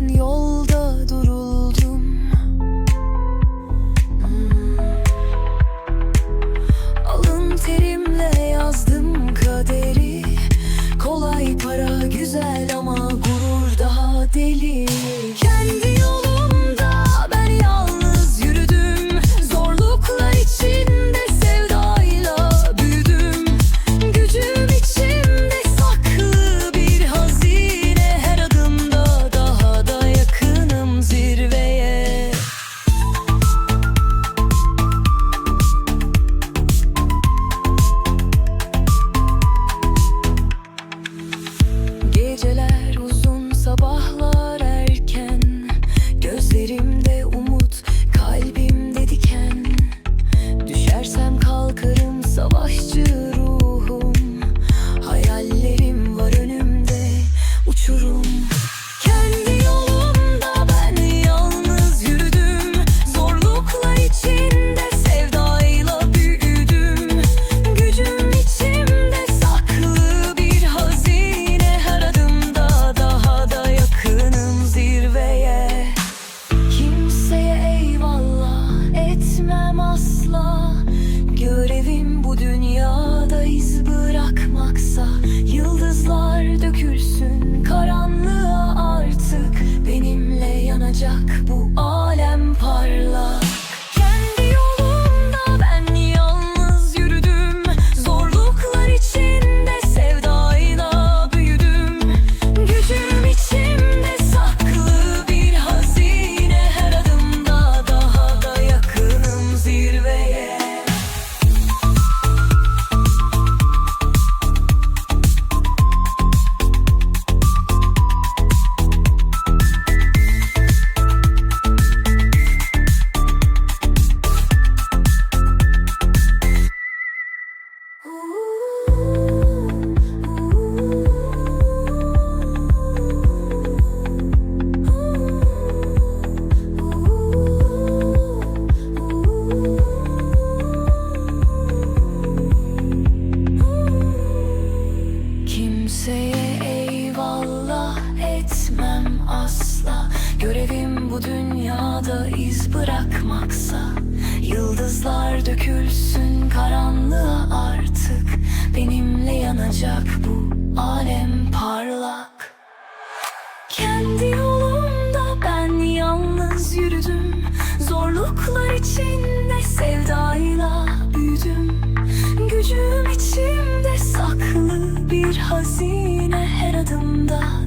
Ben yol dünyada iz bırakmaksa Yıldızlar dökülsün karanlığa artık. Benimle yanacak bu alem parlak. Kendi yolumda ben yalnız yürüdüm. Zorluklar içinde sevdayla büyüdüm. Gücüm içimde saklı bir hazine her adımda.